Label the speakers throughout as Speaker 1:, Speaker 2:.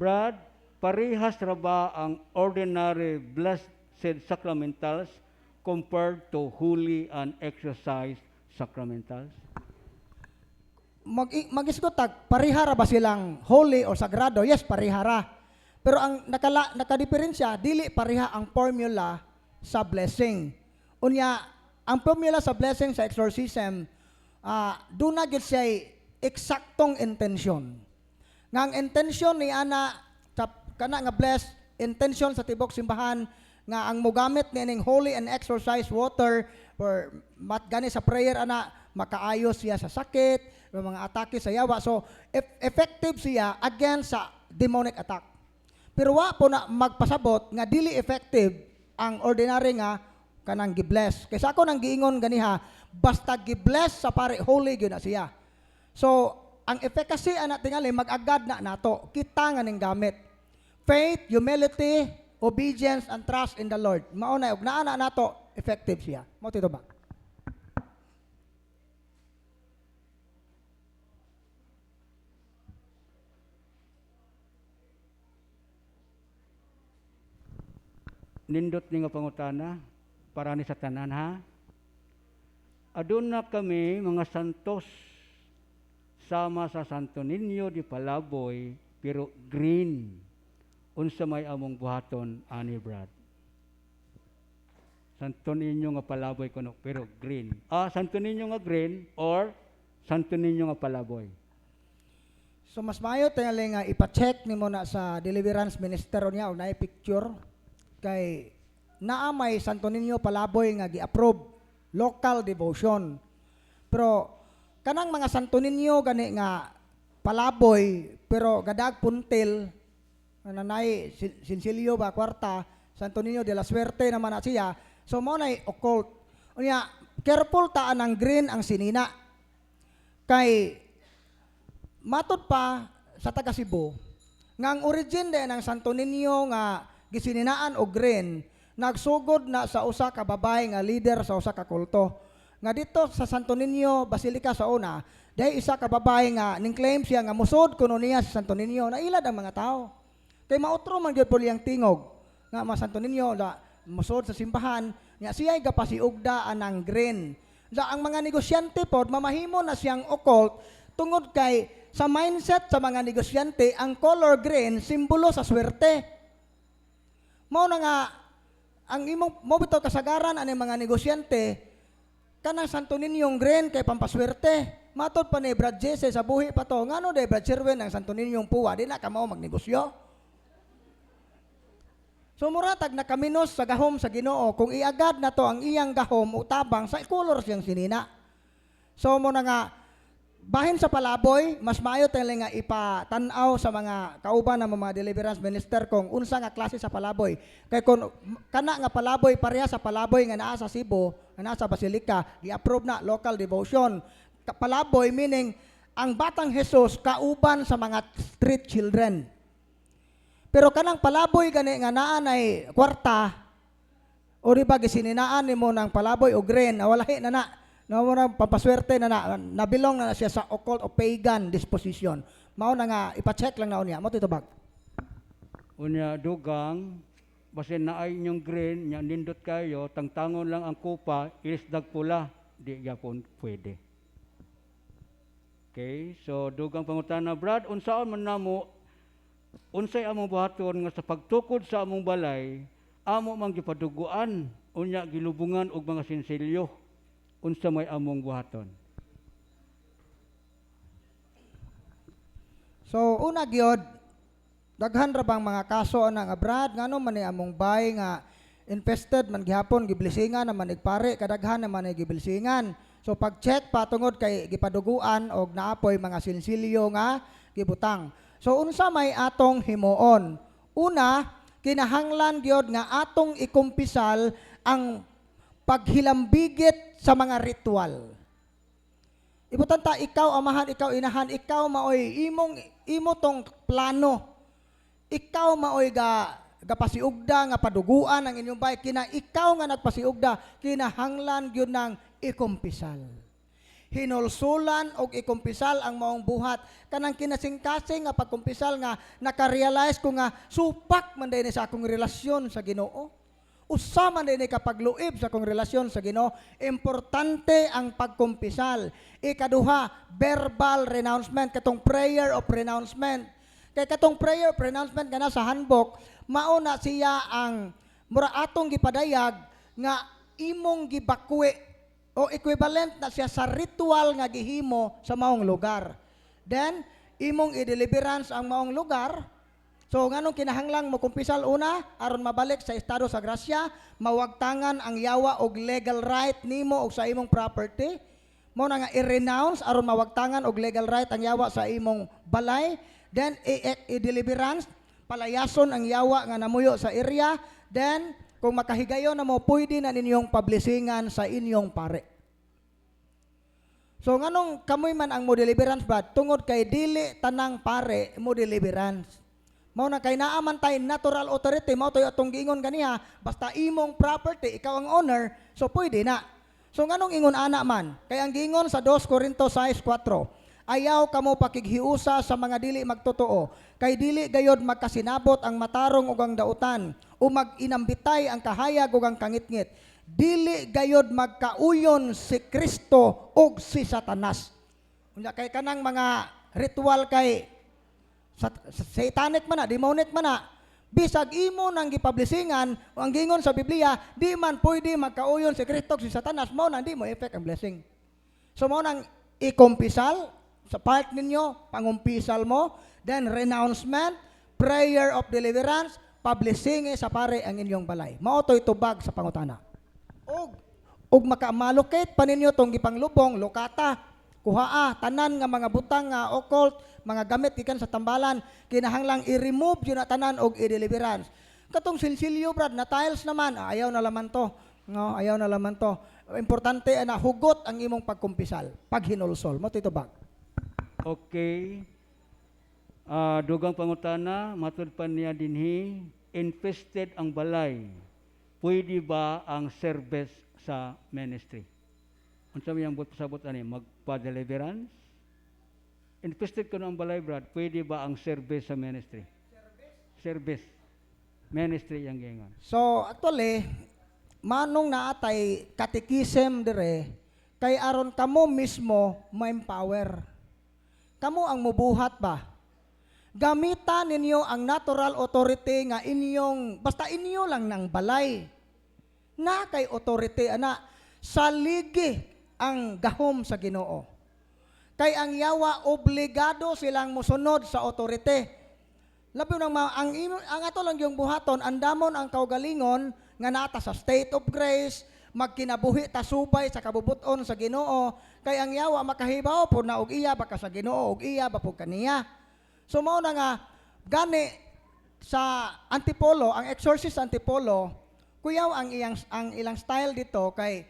Speaker 1: Brad, parehas ra ba ang ordinary blessed sacramentals compared to holy and exercise sacramentals?
Speaker 2: mag magisgotag parihara ba silang holy o sagrado? Yes, parihara. Pero ang nakala nakadiferensya dili pariha ang formula sa blessing. Unya, ang formula sa blessing sa exorcism ah do na gid siya eksaktong intention. Nga ang intention ni ana sa kana nga bless intention sa tibok simbahan nga ang mogamit ni ning holy and exorcise water or mat gani sa prayer ana makaayos siya sa sakit, may mga atake sa yawa. So eff- effective siya against sa demonic attack. Pero wa po na magpasabot nga dili effective ang ordinary nga kanang gibless. Kaysa ako nang giingon ganiha, basta gibless sa pare holy gyud na siya. So, ang efficacy ana tingali mag-agad na nato. Kita nga ning gamit. Faith, humility, obedience and trust in the Lord. Mao na ug naa na nato effective siya. Mo tito ba?
Speaker 1: nindot ni nga pangutana para ni sa tanan ha. Aduna kami mga santos sama sa Santo Niño di Palaboy pero green unsa may among buhaton ani Brad. Santo Niño nga Palaboy kuno pero green. Ah Santo Niño nga green or Santo Niño nga Palaboy.
Speaker 2: So mas mayo tingali nga ipa-check nimo na sa deliverance minister niya o na picture kay naa may Santo Niño Palaboy nga gi-approve local devotion. Pero kanang mga Santo Niño gani nga palaboy pero gadag puntil nanay sin- sinsilyo ba kwarta Santo Niño de la Suerte naman na siya. So mo na occult. Unya careful ta ang green ang sinina. Kay matod pa sa taga Cebu nga ang origin din ng Santo Niño nga gisininaan og green nagsugod na sa usa ka babae nga leader sa usa ka kulto nga dito sa Santo Niño Basilica sa una dahil isa ka babae nga ning claim siya nga musod kuno niya sa Santo Niño nailad ang mga tao. Kay mautro man gyud po liyang tingog nga mga Santo Niño la musod sa simbahan nya siya ay gapasiugda anang green da ang mga negosyante pod mamahimo na siyang occult tungod kay sa mindset sa mga negosyante ang color green simbolo sa swerte. Mao na nga ang imong mo bitaw kasagaran ani mga negosyante kanang Santo Ninyong green kay pampaswerte. Matod pa ni Brad Jesse sa buhi pa to. Ngano day Brad Sherwin ang Santo Ninyong puwa di na ka mao magnegosyo. So muratag na kaminos sa gahom sa Ginoo kung iagad na to ang iyang gahom utabang sa color siyang sinina. So mo na nga bahin sa palaboy, mas maayo tayo nga ipatanaw sa mga kauban ng mga deliverance minister kung unsa nga klase sa palaboy. Kay kung kana nga palaboy pareha sa palaboy nga naa sa Cebu, nga naa sa Basilica, gi-approve na local devotion. Palaboy meaning ang batang Jesus kauban sa mga street children. Pero kanang palaboy gani nga naa nay kwarta, o di ba gisininaan nimo ng palaboy o green, na walahi na na. Na mo na papaswerte na na, nabilong na, na siya sa occult o pagan disposition. Mao na nga, ipacheck lang na niya. Mo titubag.
Speaker 1: Unya dugang basin na ay inyong green nya nindot kayo tangtangon lang ang kupa isdag pula di gyapon pwede. Okay, so dugang pangutana Brad unsaon man namo unsay among buhaton nga sa pagtukod sa among balay amo man gipaduguan unya gilubungan og mga sinsilyo unsa may among buhaton.
Speaker 2: So, una gyud daghan ra bang mga kaso ana nga brad ngano man ni among bay nga infested man gihapon giblisingan naman igpare kadaghan naman ay giblisingan. So pag-check patungod kay gipaduguan og naapoy mga sinsilyo nga gibutang. So unsa may atong himuon? Una, kinahanglan gyud nga atong ikumpisal ang paghilambigit sa mga ritual. Ibutan ta ikaw amahan, ikaw inahan, ikaw maoy imong imo tong plano. Ikaw maoy ga gapasiugda nga paduguan ang inyong bahay kina ikaw nga nagpasiugda kinahanglan gyud nang ikumpisal. hinulsulan og ikumpisal ang maong buhat kanang kinasing-kasing nga pagkumpisal nga nakarealize ko nga supak man din sa akong relasyon sa Ginoo usa man din kapagluib sa akong relasyon sa Ginoo. Importante ang pagkumpisal. Ikaduha verbal renouncement. Katong prayer of renouncement. Kay katong prayer of renouncement nga nasa handbook mao na siya ang mura atong gipadayag nga imong gibakwe. O equivalent na siya sa ritual nga gihimo sa maong lugar. Then, imong i-deliverance ang maong lugar. So, nganong kinahanglang mo kumpisal una, aron mabalik sa estado sa grasya, mawagtangan ang yawa og legal right nimo og sa imong property. Mo na nga i-renounce aron mawagtangan og legal right ang yawa sa imong balay. Then, i-deliverance, palayason ang yawa nga namuyo sa area. Then, kung makahigayon na mo, pwede na ninyong publishingan sa inyong pare. So nganong kamoy man ang mo deliverance ba tungod kay dili tanang pare mo deliverance. Mao na kay naaman tay natural authority mao toy atong giingon kaniya basta imong property ikaw ang owner so pwede na. So nganong ingon ana man? Kay ang giingon sa 2 Corinto 6:4 ayaw kamo pakighiusa sa mga dili magtotoo kay dili gayod magkasinabot ang matarong ug ang dautan o maginambitay ang kahayag ug ang kangitngit. Dili gayod magkauyon si Kristo ug si Satanas. Unya kay kanang mga ritual kay sat- satanic man na demonic man na bisag imo nang gipublishingan ang gingon sa Biblia di man pwede magkauyon si Kristo si Satanas mao nang di mo effect ang blessing So mo nang ikumpisal sa part ninyo, pangumpisal mo, then renouncement, prayer of deliverance, publishing sa pare ang inyong balay. Mao to'y tubag sa pangutana. Og og makamalocate pa ninyo tong gipanglubong, lokata, kuhaa, tanan nga mga butang nga occult, mga gamit gikan sa tambalan, kinahanglang i-remove yun na tanan og i-deliverance. Katong silsilyo brad na tiles naman, ah, ayaw na laman to. No, ayaw na laman to. Importante na hugot ang imong pagkumpisal, paghinulsol. Mo tito bag.
Speaker 1: Okay. Ah, dugang pangutana, matud pa niya dinhi, infested ang balay. Pwede ba ang service sa ministry? Ang buot pasabot ani magpa-deliverance? Infested ko ang balay, Brad. Pwede ba ang service sa ministry? Service. Ministry yang gingon.
Speaker 2: So, actually, manong naatay katikisem dire, kay aron kamo mismo ma-empower. Kamo ang mubuhat ba? Gamitan ninyo ang natural authority nga inyong, basta inyo lang ng balay. Na kay authority, ana, saligi ang gahom sa ginoo. Kay ang yawa, obligado silang musunod sa authority. Labi nang ma- ang, ang ato lang yung buhaton, andamon ang kaugalingon nga nata sa state of grace, magkinabuhi ta subay sa kabubuton sa Ginoo, kay ang yawa makahibaw po na og iya baka sa Ginoo og iya ba po kaniya. So mao na nga gani sa antipolo, ang exorcist antipolo, kuyaw ang iyang ang ilang style dito kay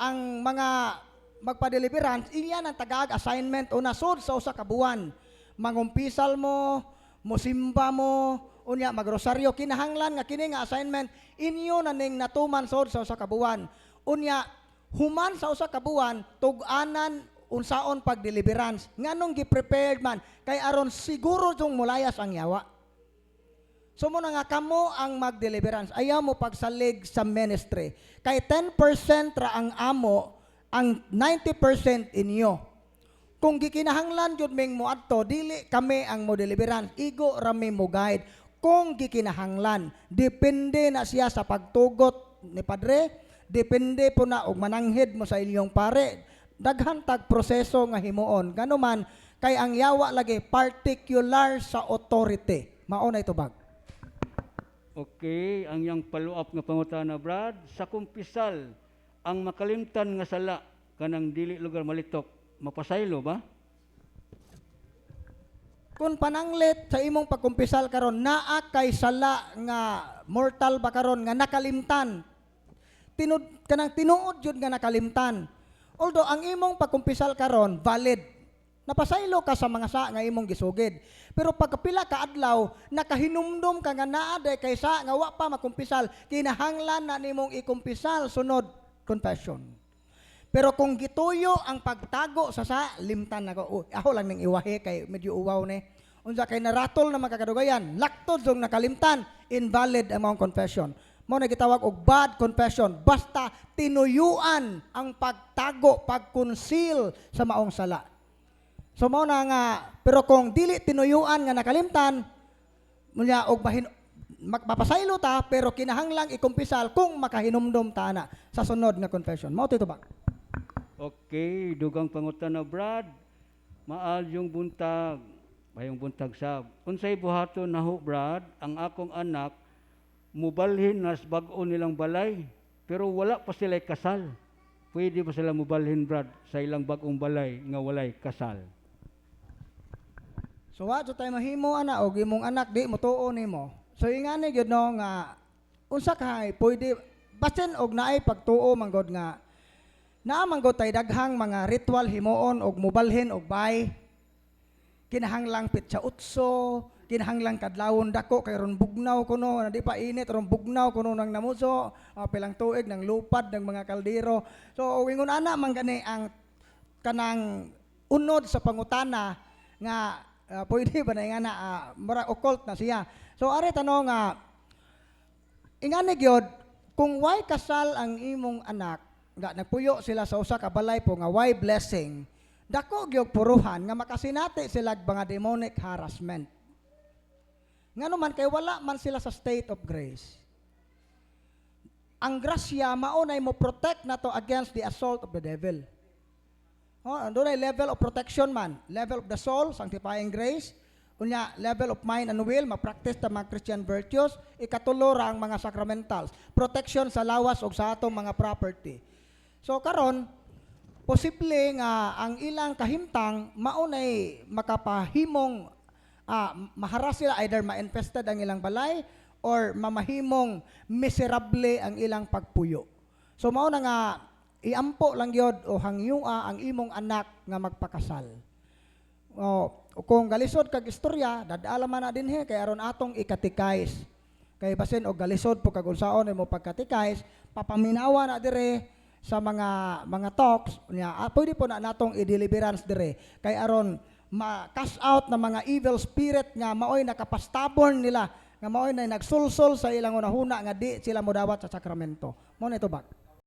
Speaker 2: ang mga magpa-deliverance, iyan ang tagag assignment o nasod sa usa ka buwan. Mangumpisal mo, musimba mo, unya magrosaryo kinahanglan nga kini nga assignment inyo na ning natuman sod sa usa ka buwan. Unya human sa usa ka buwan tug-anan unsaon pag-deliverance. Nganong gi-prepared man kay aron siguro jung mulayas ang yawa. So mo nga kamo ang mag-deliverance. Ayaw mo pagsalig sa ministry. Kay 10% ra ang amo, ang 90% inyo. Kung gikinahanglan jud ming moadto, dili kami ang mo deliverance. Igo rami mo guide. Kung gikinahanglan, depende na siya sa pagtugot ni Padre, depende po na og mananghid mo sa inyong pare. Daghan tag proseso nga himuon. Gano man kay ang yawa lagi particular sa authority. Mao na ito bag.
Speaker 1: Okay, ang yang follow-up nga pangutana, Brad, sa kumpisal, ang makalimtan nga sala kanang dili lugar malitok, mapasaylo ba?
Speaker 2: Kung pananglit sa imong pagkumpisal karon naa kay sala nga mortal ba karon nga nakalimtan. Tinud kanang tinuod jud nga nakalimtan. Although ang imong pagkumpisal karon valid. Napasaylo ka sa mga sa nga imong gisugid. Pero pagkapila ka adlaw nakahinumdum ka nga naa day kay sa nga wa pa makumpisal, kinahanglan na nimong ikumpisal sunod confession. Pero kung gituyo ang pagtago sa sa limtan nako. Oh, ako lang ning iwahe kay medyo uwaw ni. Unsa kay naratol na magkakadugayan, laktod zong nakalimtan, invalid mga confession. Mo na gitawag og bad confession. Basta tinuyuan ang pagtago, pagkonceal sa maong sala. So mao na nga pero kung dili tinuyuan nga nakalimtan, Munya og mahin magpapasaylo ta pero kinahanglang ikumpisal kung makahinumdom ta na sa sunod nga confession. Mao to ba?
Speaker 1: Okay, dugang pangutana Brad. Maal yung buntag. Mayong buntag sab. Unsay buhaton naho Brad, ang akong anak mubalhin nas bag-o nilang balay pero wala pa sila kasal. Pwede ba sila mubalhin Brad sa ilang bag-ong balay nga walay kasal?
Speaker 2: So wa jud tay mahimo ana og imong anak di mo tuo nimo. So ingani gyud no nga unsa ka pwede basin og naay pagtuo manggod nga naa tay daghang mga ritual himuon og mubalhin og bay. Kinahanglang pitsa utso kinahanglang kadlawon dako kay ron bugnaw kuno na di pa init ron bugnaw kuno nang namuso ah, pilang tuig ng lupad ng mga kaldero. So wingon ana man gani ang kanang unod sa pangutana nga ah, pwede ba na nga na ah, mura occult na siya so are tanong nga ingani gyud kung why kasal ang imong anak nga nagpuyo sila sa usa ka balay po nga why blessing dako gyud puruhan nga makasinati sila mga demonic harassment ngano man kay wala man sila sa state of grace ang grasya maunay mo protect na to against the assault of the devil Oh, ay level of protection man. Level of the soul, sanctifying grace. Unya, level of mind and will, ma-practice ta mga Christian virtues. Ikatulo ra ang mga sacramentals. Protection sa lawas o sa atong mga property. So karon posible nga ang ilang kahimtang maunay makapahimong ah, maharas sila either ma-infested ang ilang balay or mamahimong miserable ang ilang pagpuyo. So mao na nga iampo lang yod o hangyua ang imong anak nga magpakasal. O kung galisod kag istorya, dadala man na din he kay aron atong ikatikais. Kay basin og galisod po kag unsaon mo pagkatikais, papaminawa na dire sa mga mga talks niya. Ah, pwede po na natong i-deliverance dire kay aron ma-cast out na mga evil spirit nga maoy nakapastabon nila nga maoy na nagsulsol sa ilang unahuna nga di sila modawat sa sakramento. Mo na ito bak.